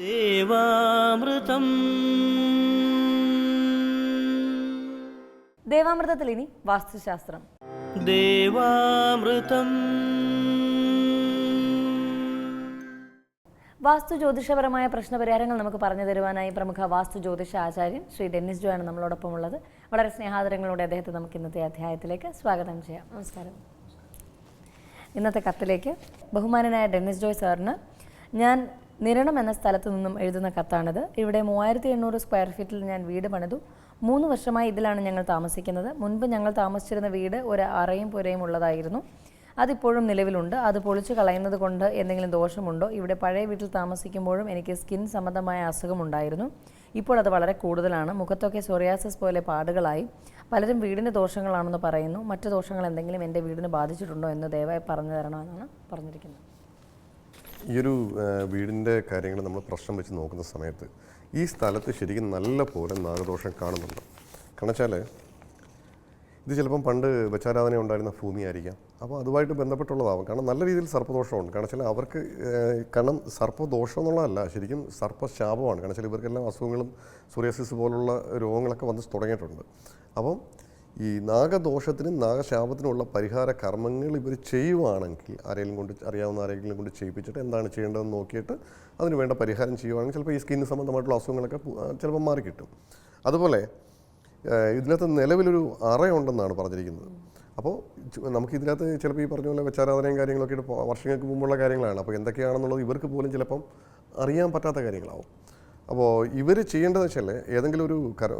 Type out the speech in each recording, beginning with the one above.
ദേവാമൃതം. ദേവാമൃതത്തിൽ ഇനി വാസ്തുശാസ്ത്രം. ദേവാമൃതം. വാസ്തു ജ്യോതിഷപരമായ പ്രശ്നപരിഹാരങ്ങൾ നമുക്ക് പറഞ്ഞു തരുവാനായി പ്രമുഖ വാസ്തു ജ്യോതിഷ ആചാര്യൻ ശ്രീ ഡെന്നിസ് ജോ ആണ് നമ്മളോടൊപ്പം ഉള്ളത്. വളരെ സ്നേഹാദരങ്ങളോടെ അദ്ദേഹത്തെ നമുക്ക് ഇന്നത്തെ അധ്യായത്തിലേക്ക് സ്വാഗതം ചെയ്യാം. നമസ്കാരം. ഇന്നത്തെ കത്തിലേക്ക് ബഹുമാനനായ ഡെന്നിസ് ജോയ് സാറിന് ഞാൻ നിരണം എന്ന സ്ഥലത്ത് നിന്നും എഴുതുന്ന കത്താണിത്. ഇവിടെ മൂവായിരത്തി എണ്ണൂറ് സ്ക്വയർ ഫീറ്റിൽ ഞാൻ വീട് പണിതു. മൂന്ന് വർഷമായി ഇതിലാണ് ഞങ്ങൾ താമസിക്കുന്നത്. മുൻപ് ഞങ്ങൾ താമസിച്ചിരുന്ന വീട് ഒരു അറയും പുരയും ഉള്ളതായിരുന്നു. അതിപ്പോഴും നിലവിലുണ്ട്. അത് പൊളിച്ചു കളയുന്നത് കൊണ്ട് എന്തെങ്കിലും ദോഷമുണ്ടോ? ഇവിടെ പഴയ വീട്ടിൽ താമസിക്കുമ്പോഴും എനിക്ക് സ്കിൻ സംബന്ധമായ അസുഖമുണ്ടായിരുന്നു ഇപ്പോൾ അത് വളരെ കൂടുതലാണ്. മുഖത്തൊക്കെ സൊറിയാസിസ് പോലെ പാടുകളായി. പലരും വീടിന്റെ ദോഷങ്ങളാണെന്ന് പറയുന്നു. മറ്റു ദോഷങ്ങൾ എന്തെങ്കിലും എന്റെ വീടിന് ബാധിച്ചിട്ടുണ്ടോ എന്ന് ദയവായി പറഞ്ഞു തരണമെന്നാണ് പറഞ്ഞിരിക്കുന്നത്. ഈ ഒരു വീടിന്റെ കാര്യങ്ങൾ നമ്മൾ പ്രശ്നം വെച്ച് നോക്കുന്ന സമയത്ത് ഈ സ്ഥലത്ത് ശരിക്കും നല്ല പോലെ നാഗദോഷം കാണുന്നുണ്ട്. കാരണം വെച്ചാൽ ഇത് ചിലപ്പം പണ്ട് വെച്ചാരാധന ഉണ്ടായിരുന്ന ഭൂമിയായിരിക്കാം. അപ്പോൾ അതുമായിട്ട് ബന്ധപ്പെട്ടുള്ളതാവും. കാരണം നല്ല രീതിയിൽ സർപ്പദോഷമുണ്ട്. കാരണം വെച്ചാൽ അവർക്ക് കാരണം സർപ്പദോഷം എന്നുള്ളതല്ല ശരിക്കും സർപ്പശാപമാണ്. കാരണം വെച്ചാൽ ഇവർക്കെല്ലാം അസുഖങ്ങളും സൂര്യാസിസ് പോലുള്ള രോഗങ്ങളൊക്കെ വന്ന് തുടങ്ങിയിട്ടുണ്ട്. അപ്പം ഈ നാഗദോഷത്തിനും നാഗശാപത്തിനുമുള്ള പരിഹാര കർമ്മങ്ങൾ ഇവർ ചെയ്യുവാണെങ്കിൽ ആരെങ്കിലും കൊണ്ട് അറിയാവുന്ന ആരെങ്കിലും കൊണ്ട് ചെയ്യിപ്പിച്ചിട്ട് എന്താണ് ചെയ്യേണ്ടതെന്ന് നോക്കിയിട്ട് അതിന് വേണ്ട പരിഹാരം ചെയ്യുവാണെങ്കിൽ ചിലപ്പോൾ ഈ സ്കിന്നിന് സംബന്ധമായിട്ടുള്ള അസുഖങ്ങളൊക്കെ ചിലപ്പോൾ മാറിക്കിട്ടും അതുപോലെ ഇതിനകത്ത് നിലവിലൊരു അറയുണ്ടെന്നാണ് പറഞ്ഞിരിക്കുന്നത്. അപ്പോൾ നമുക്ക് ഇതിനകത്ത് ചിലപ്പോൾ ഈ പറഞ്ഞ പോലെ വെച്ചാരാധനയും കാര്യങ്ങളൊക്കെ വർഷങ്ങൾക്ക് മുമ്പുള്ള കാര്യങ്ങളാണ്. അപ്പോൾ എന്തൊക്കെയാണെന്നുള്ളത് ഇവർക്ക് പോലും ചിലപ്പം അറിയാൻ പറ്റാത്ത കാര്യങ്ങളാവും. അപ്പോൾ ഇവർ ചെയ്യേണ്ടതെന്ന് വെച്ചാൽ ഏതെങ്കിലും ഒരു കര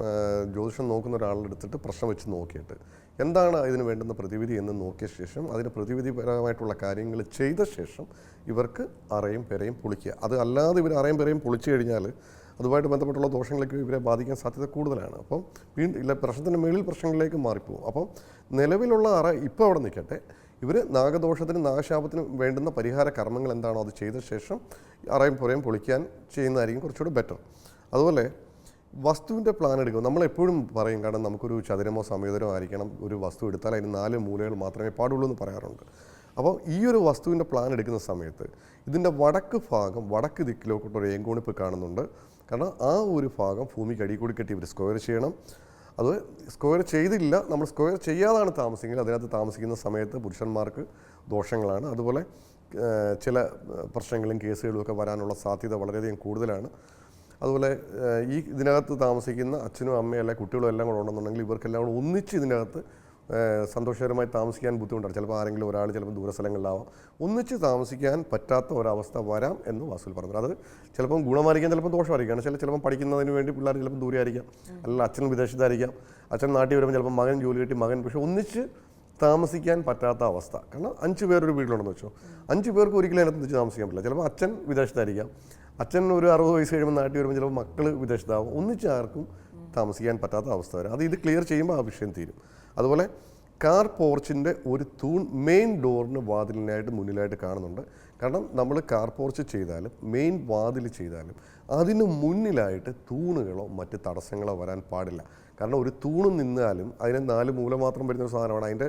ജ്യോതിഷം നോക്കുന്ന ഒരാളുടെ എടുത്തിട്ട് പ്രശ്നം വെച്ച് നോക്കിയിട്ട് എന്താണ് ഇതിന് വേണ്ടുന്ന പ്രതിവിധി എന്ന് നോക്കിയ ശേഷം അതിന് പ്രതിവിധിപരമായിട്ടുള്ള കാര്യങ്ങൾ ചെയ്ത ശേഷം ഇവർക്ക് അറയും പെരയും പൊളിക്കുക. അത് അല്ലാതെ ഇവർ അറയും പെരയും പൊളിച്ചു കഴിഞ്ഞാൽ അതുമായിട്ട് ബന്ധപ്പെട്ടുള്ള ദോഷങ്ങളൊക്കെ ഇവരെ ബാധിക്കാൻ സാധ്യത കൂടുതലാണ്. അപ്പം വീണ്ടും ഇല്ല പ്രശ്നത്തിന്റെ മേളിൽ പ്രശ്നങ്ങളിലേക്ക് മാറിപ്പോകും അപ്പം നിലവിലുള്ള അറ ഇപ്പോൾ അവിടെ നിൽക്കട്ടെ. ഇവർ നാഗദോഷത്തിനും നാഗശാപത്തിനും വേണ്ടുന്ന പരിഹാര കർമ്മങ്ങൾ എന്താണോ അത് ചെയ്ത ശേഷം അറയും പുറയും പൊളിക്കാൻ ചെയ്യുന്നതായിരിക്കും കുറച്ചുകൂടി ബെറ്റർ അതുപോലെ വസ്തുവിന്റെ പ്ലാൻ എടുക്കും നമ്മൾ എപ്പോഴും പറയും കാരണം നമുക്കൊരു ചതുരമോ സമീതരമോ ആയിരിക്കണം ഒരു വസ്തു എടുത്താൽ അതിന് നാല് മൂലകൾ മാത്രമേ പാടുള്ളൂ എന്ന് പറയാറുണ്ട്. അപ്പോൾ ഈ ഒരു വസ്തുവിന്റെ പ്ലാൻ എടുക്കുന്ന സമയത്ത് ഇതിന്റെ വടക്ക് ഭാഗം വടക്ക് ദിക്കിലോട്ടൊരു ഏങ്കോണിപ്പ് കാണുന്നുണ്ട്. കാരണം ആ ഒരു ഭാഗം ഭൂമിക്ക് അടി കൂടി കെട്ടി ഇവർ സ്ക്വയർ ചെയ്യണം. അത് സ്ക്വയർ ചെയ്തില്ല. നമ്മൾ സ്ക്വയർ ചെയ്യാതാണ് താമസിക്കുന്നത്. അതിനകത്ത് താമസിക്കുന്ന സമയത്ത് പുരുഷന്മാർക്ക് ദോഷങ്ങളാണ്. അതുപോലെ ചില പ്രശ്നങ്ങളും കേസുകളും ഒക്കെ വരാനുള്ള സാധ്യത വളരെയധികം കൂടുതലാണ്. അതുപോലെ ഈ ഇതിനകത്ത് താമസിക്കുന്ന അച്ഛനും അമ്മയും അല്ലെ കുട്ടികളും എല്ലാം കൂടെ ഉണ്ടെന്നുണ്ടെങ്കിൽ ഇവർക്കെല്ലാം കൂടെ ഒന്നിച്ച് ഇതിനകത്ത് സന്തോഷകരമായി താമസിക്കാൻ ബുദ്ധിമുട്ടാണ്. ചിലപ്പോൾ ആരെങ്കിലും ഒരാൾ ചിലപ്പോൾ ദൂരസ്ഥലങ്ങളിലാവാം. ഒന്നിച്ച് താമസിക്കാൻ പറ്റാത്ത ഒരവസ്ഥ വരാം എന്ന് വാസുൽ പറഞ്ഞു. അത് ചിലപ്പം ഗുണമായിരിക്കാം ചിലപ്പോൾ ദോഷമായിരിക്കാം. ചില ചിലപ്പം പഠിക്കുന്നതിന് വേണ്ടി പിള്ളേർ ചിലപ്പോൾ ദൂരെ ആയിരിക്കാം അല്ല അച്ഛൻ വിദേശത്തായിരിക്കാം. അച്ഛൻ നാട്ടിൽ വരുമ്പോൾ ചിലപ്പോൾ മകൻ ജോലി കിട്ടി മകൻ പക്ഷേ ഒന്നിച്ച് താമസിക്കാൻ പറ്റാത്ത അവസ്ഥ. കാരണം അഞ്ച് പേരൊരു വീട്ടിലുണ്ടെന്ന് വെച്ചോ. അഞ്ച് പേർക്ക് ഒരിക്കലും അതിനകത്ത് ഒന്നിച്ച് താമസിക്കാൻ പറ്റില്ല. ചിലപ്പോൾ അച്ഛൻ വിദേശത്തായിരിക്കാം. അച്ഛൻ ഒരു അറുപത് വയസ്സ് കഴിയുമ്പോൾ നാട്ടിൽ വരുമ്പോൾ ചിലപ്പോൾ മക്കൾ വിദേശത്താവും. ഒന്നിച്ച് ആർക്കും താമസിക്കാൻ പറ്റാത്ത അവസ്ഥ വരും. അത് ഇത് ക്ലിയർ ചെയ്യുമ്പോൾ ആ വിഷയം തീരും. അതുപോലെ കാർ പോർച്ചിന്റെ ഒരു തൂൺ മെയിൻ ഡോറിന് വാതിലിനായിട്ട് മുന്നിലായിട്ട് കാണുന്നുണ്ട്. കാരണം നമ്മൾ കാർ പോർച്ച് ചെയ്താലും മെയിൻ വാതിൽ ചെയ്താലും അതിന് മുന്നിലായിട്ട് തൂണുകളോ മറ്റ് തടസ്സങ്ങളോ വരാൻ പാടില്ല. കാരണം ഒരു തൂണ് നിന്നാലും അതിന് നാല് മൂല മാത്രം വരുന്ന ഒരു സാധനമാണ്. അതിന്റെ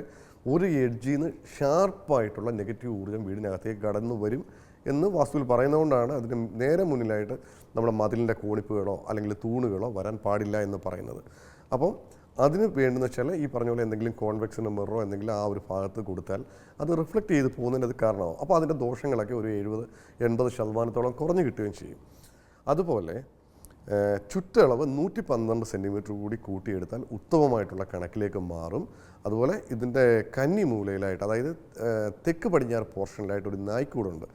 ഒരു എഡ്ജിൽ നിന്ന് ഷാർപ്പായിട്ടുള്ള നെഗറ്റീവ് ഊർജം വീടിനകത്തേക്ക് കടന്നു വരും എന്ന് വാസ്തുവിൽ പറയുന്നതുകൊണ്ടാണ് അതിന് നേരെ മുന്നിലായിട്ട് നമ്മുടെ മതിലിന്റെ കോണിപ്പുകളോ അല്ലെങ്കിൽ തൂണുകളോ വരാൻ പാടില്ല എന്ന് പറയുന്നത്. അപ്പം അതിന് വേണ്ടതെന്ന് വെച്ചാൽ ഈ പറഞ്ഞ പോലെ എന്തെങ്കിലും കോൺവെക്സ് മിററോ എന്തെങ്കിലും ആ ഒരു ഭാഗത്ത് കൊടുത്താൽ അത് റിഫ്ലക്റ്റ് ചെയ്ത് പോകുന്നതിന് അത് കാരണമാവും. അപ്പോൾ അതിന്റെ ദോഷങ്ങളൊക്കെ ഒരു എഴുപത് എൺപത് ശതമാനത്തോളം കുറഞ്ഞു കിട്ടുകയും ചെയ്യും. അതുപോലെ ചുറ്റളവ് നൂറ്റി പന്ത്രണ്ട് സെന്റിമീറ്റർ കൂടി കൂട്ടിയെടുത്താൽ ഉത്തമമായിട്ടുള്ള കണക്കിലേക്ക് മാറും. അതുപോലെ ഇതിന്റെ കന്നി മൂലയിലായിട്ട് അതായത് തെക്ക് പടിഞ്ഞാറ് പോർഷനിലായിട്ട് ഒരു നായ്ക്കൂടുണ്ട്.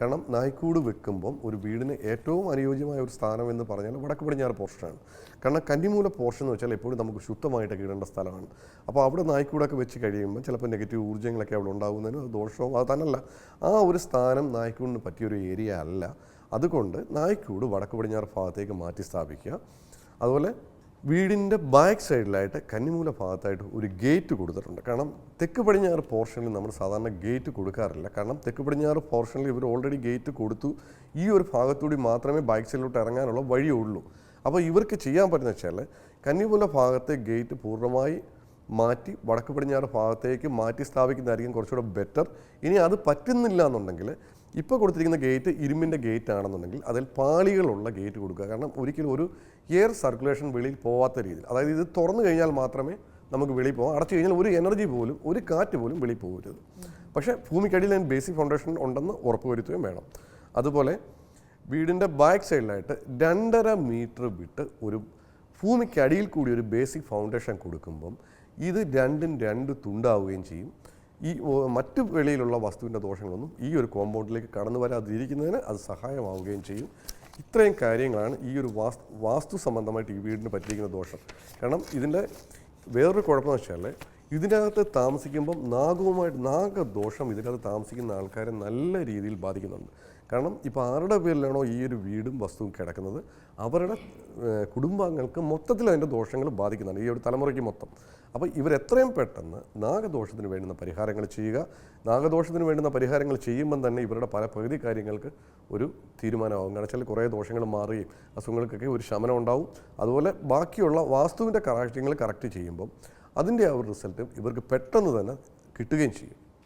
കാരണം നായ്ക്കൂട് വെക്കുമ്പം ഒരു വീടിന് ഏറ്റവും അനുയോജ്യമായ ഒരു സ്ഥാനം എന്ന് പറഞ്ഞാൽ വടക്ക് പടിഞ്ഞാറ് പോർഷനാണ്. കാരണം കന്നിമൂല പോർഷൻ എന്ന് വെച്ചാൽ എപ്പോഴും നമുക്ക് ശുദ്ധമായിട്ട് ഇടേണ്ട സ്ഥലമാണ്. അപ്പോൾ അവിടെ നായ്ക്കൂടൊക്കെ വെച്ച് കഴിയുമ്പോൾ ചിലപ്പോൾ നെഗറ്റീവ് ഊർജങ്ങളൊക്കെ അവിടെ ഉണ്ടാകുന്നതിന് ദോഷവും അത് തന്നല്ല ആ ഒരു സ്ഥാനം നായ്ക്കൂടിന് പറ്റിയൊരു ഏരിയ അല്ല. അതുകൊണ്ട് നായ്ക്കൂട് വടക്ക് പടിഞ്ഞാറ് ഭാഗത്തേക്ക് മാറ്റി സ്ഥാപിക്കുക. അതുപോലെ വീടിന്റെ ബാക്ക് സൈഡിലായിട്ട് കന്നിമൂല ഭാഗത്തായിട്ട് ഒരു ഗേറ്റ് കൊടുത്തിട്ടുണ്ട്. കാരണം തെക്ക് പടിഞ്ഞാറ് പോർഷനിൽ നമ്മൾ സാധാരണ ഗേറ്റ് കൊടുക്കാറില്ല. കാരണം തെക്ക് പടിഞ്ഞാറ് പോർഷനിൽ ഇവർ ഓൾറെഡി ഗേറ്റ് കൊടുത്തു. ഈ ഒരു ഭാഗത്തൂടി മാത്രമേ ബാക്ക് സൈഡിലോട്ട് ഇറങ്ങാനുള്ള വഴിയുള്ളൂ അപ്പോൾ ഇവർക്ക് ചെയ്യാൻ പറ്റുന്ന വെച്ചാൽ കന്നിമൂല ഭാഗത്തെ ഗേറ്റ് പൂർണമായി മാറ്റി വടക്ക് പടിഞ്ഞാറ് ഭാഗത്തേക്ക് മാറ്റി സ്ഥാപിക്കുന്നതായിരിക്കും കുറച്ചുകൂടെ ബെറ്റർ ഇനി അത് പറ്റുന്നില്ല എന്നുണ്ടെങ്കിൽ ഇപ്പോൾ കൊടുത്തിരിക്കുന്ന ഗേറ്റ് ഇരുമ്പിന്റെ ഗേറ്റ് ആണെന്നുണ്ടെങ്കിൽ അതിൽ പാളികളുള്ള ഗേറ്റ് കൊടുക്കുക. കാരണം ഒരിക്കലും ഒരു എയർ സർക്കുലേഷൻ വെളിയിൽ പോവാത്ത രീതിയിൽ അതായത് ഇത് തുറന്നു കഴിഞ്ഞാൽ മാത്രമേ നമുക്ക് വെളിയിൽ പോകാം. അടച്ചു കഴിഞ്ഞാൽ ഒരു എനർജി പോലും ഒരു കാറ്റ് പോലും വെളിയിൽ പോകരുത്. പക്ഷേ ഭൂമിക്കടിയിൽ അതിന് ബേസിക് ഫൗണ്ടേഷൻ ഉണ്ടെന്ന് ഉറപ്പുവരുത്തുകയും വേണം. അതുപോലെ വീടിന്റെ ബാക്ക് സൈഡിലായിട്ട് രണ്ടര മീറ്റർ വിട്ട് ഒരു ഭൂമിക്കടിയിൽ കൂടി ഒരു ബേസിക് ഫൗണ്ടേഷൻ കൊടുക്കുമ്പം ഇത് രണ്ടും രണ്ട് തുണ്ടാവുകയും ചെയ്യും. ഈ മറ്റ് വെളിയിലുള്ള വസ്തുവിന്റെ ദോഷങ്ങളൊന്നും ഈ ഒരു കോമ്പൗണ്ടിലേക്ക് കടന്നു വരാതിരിക്കുന്നതിന് അത് സഹായമാവുകയും ചെയ്യും. ഇത്രയും കാര്യങ്ങളാണ് ഈ ഒരു വാസ്തു വാസ്തു സംബന്ധമായിട്ട് ഈ വീടിന് പറ്റിയിരിക്കുന്ന ദോഷം. കാരണം ഇതിന്റെ വേറൊരു കുഴപ്പമെന്ന് വെച്ചാൽ ഇതിനകത്ത് താമസിക്കുമ്പം നാഗവുമായിട്ട് നാഗദോഷം ഇതിനകത്ത് താമസിക്കുന്ന ആൾക്കാരെ നല്ല രീതിയിൽ ബാധിക്കുന്നുണ്ട്. കാരണം ഇപ്പോൾ ആരുടെ പേരിലാണോ ഈ ഒരു വീടും വസ്തുവും കിടക്കുന്നത്? അവരുടെ കുടുംബാംഗങ്ങൾക്ക് മൊത്തത്തിൽ അതിന്റെ ദോഷങ്ങൾ ബാധിക്കുന്നുണ്ട് ഈ ഒരു തലമുറയ്ക്ക് മൊത്തം. അപ്പോൾ ഇവരെത്രയും പെട്ടെന്ന് നാഗദോഷത്തിന് വേണ്ടുന്ന പരിഹാരങ്ങൾ ചെയ്യുക. നാഗദോഷത്തിന് വേണ്ടുന്ന പരിഹാരങ്ങൾ ചെയ്യുമ്പം തന്നെ ഇവരുടെ പല പകുതി കാര്യങ്ങൾക്ക് ഒരു തീരുമാനമാകും. കാരണം വെച്ചാൽ കുറേ ദോഷങ്ങൾ മാറുകയും അസുഖങ്ങൾക്കൊക്കെ ഒരു ശമനം ഉണ്ടാവും. അതുപോലെ ബാക്കിയുള്ള വാസ്തുവിന്റെ കാര്യങ്ങൾ കറക്റ്റ് ചെയ്യുമ്പം അതിന്റെ ആ ഒരു റിസൾട്ട് ഇവർക്ക് പെട്ടെന്ന് തന്നെ കിട്ടുകയും ചെയ്യും.